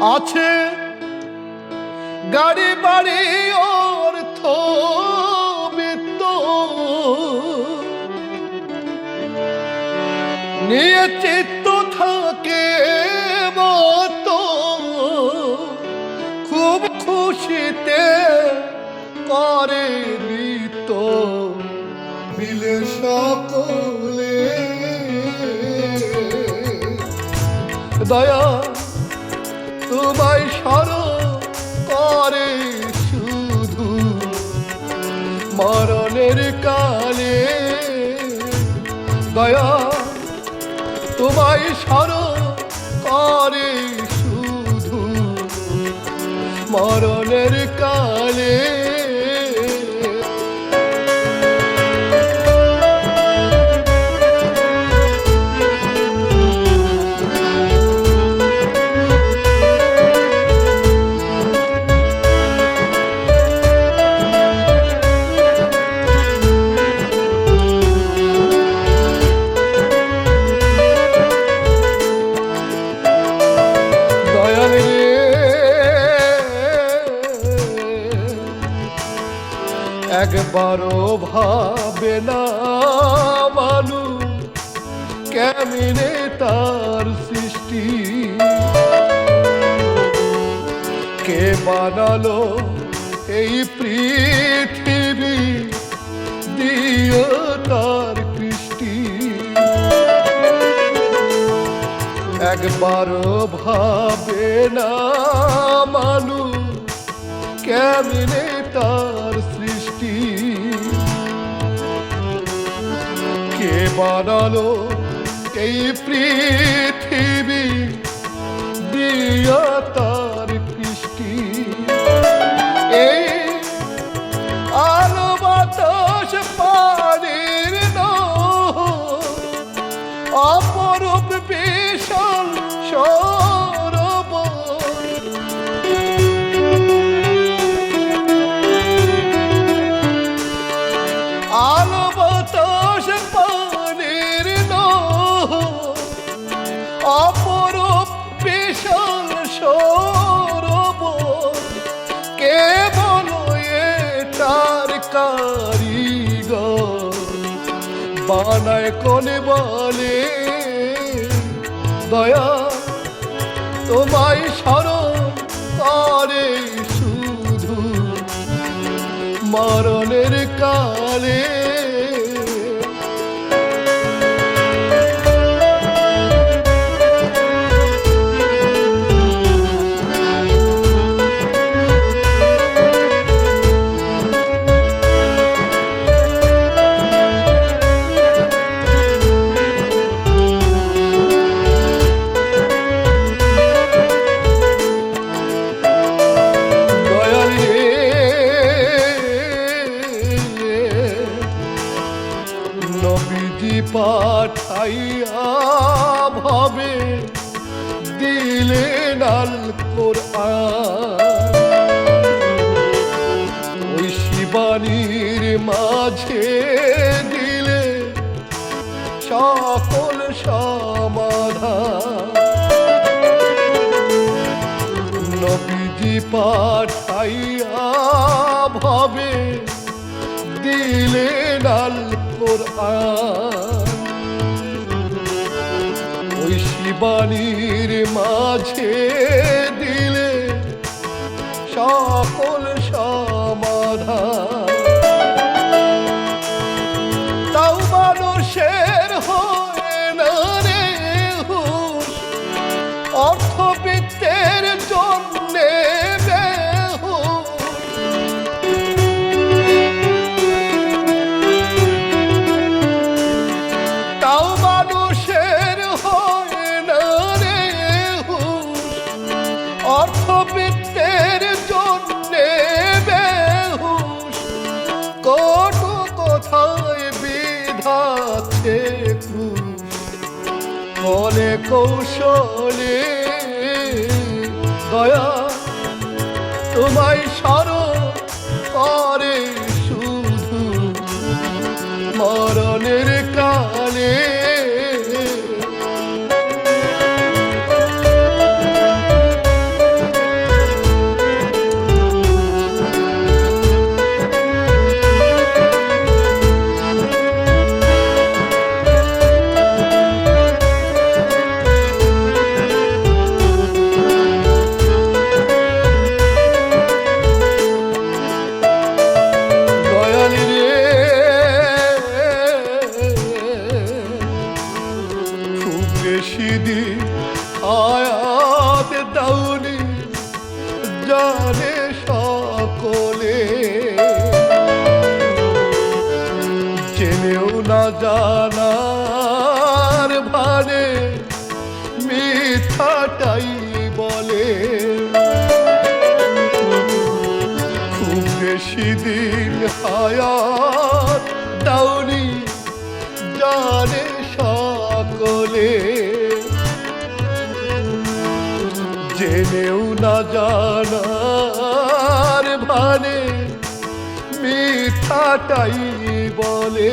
আছে গাড়ি বাড়ি অর্থ বিত্ত। নিয়ে চিত্ত থাকে মত। খুব খুশিতে করে নৃত্য। মিলে সকলে দয়া তোমায় স্মরণ করে শুধু মরণের কালে। দয়া তোমায় স্মরণ করে শুধু মরণের কালে। দয়াল রে একবারও ভাবে না মানু কেমনে তার সৃষ্টি। কে বানালো এই পৃথিবী একবারও ভাবে না মানু কেমনে তার সৃষ্টি? কে বানালো এই পৃথিবী? দিয়া তার কারিগর বানায় কোনে বলে? দয়া তোমায় স্মরণ করে শুধু। মরণের কালে ওই শিবানীর মাঝে দিলে সকল সমাধান। নবীজি পাঠাইয়া ভাবে দিলে নাল কোরআন। ওই শিবানীর মাঝে সকল কৌশলে। দয়া তোমায় স্মরণ করে। দিন আয়াত দাউনি জানে সকলে। জেনেও না জানার ভারে মিথ্যাটাই বলে। খুব বেশি দিন হায়াত দাউনি মিথ্যাটাই বলে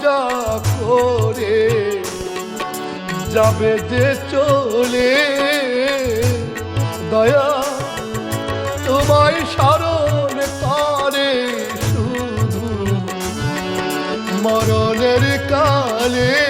কবজা করে যাবে যে চলে দয়া তোমায় স্মরণ করে শুধু মরণের কালে।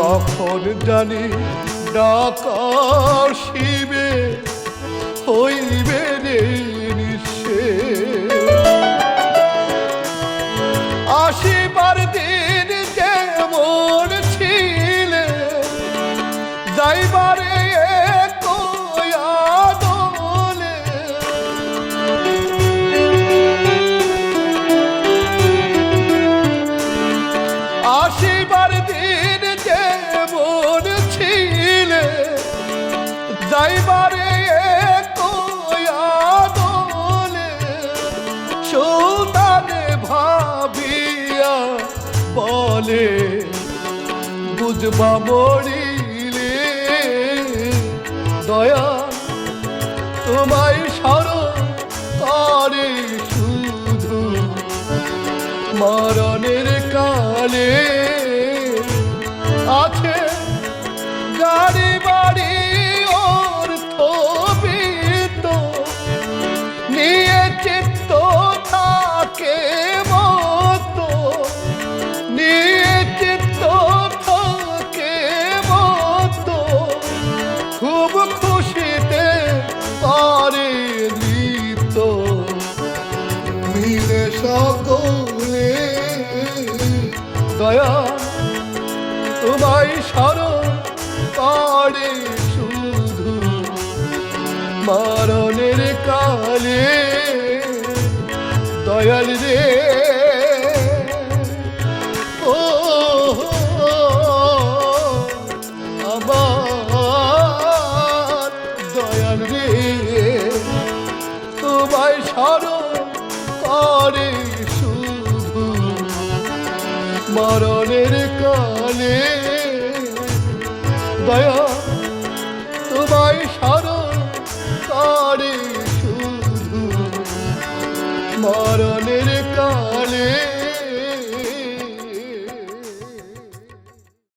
কখন জানি ডাকা শিবে হইবে রে সুদানে ভাবিয়া বলে বুঝবা মরিলে দয়া তোমায় স্মরণ করে শুধু মরণের কালে করে শুধু, মরণের কালে দয়াল রে। ও, আমার দয়াল রে, তোমায় স্মরণ শুধু, মরণের কালে দয়া কালে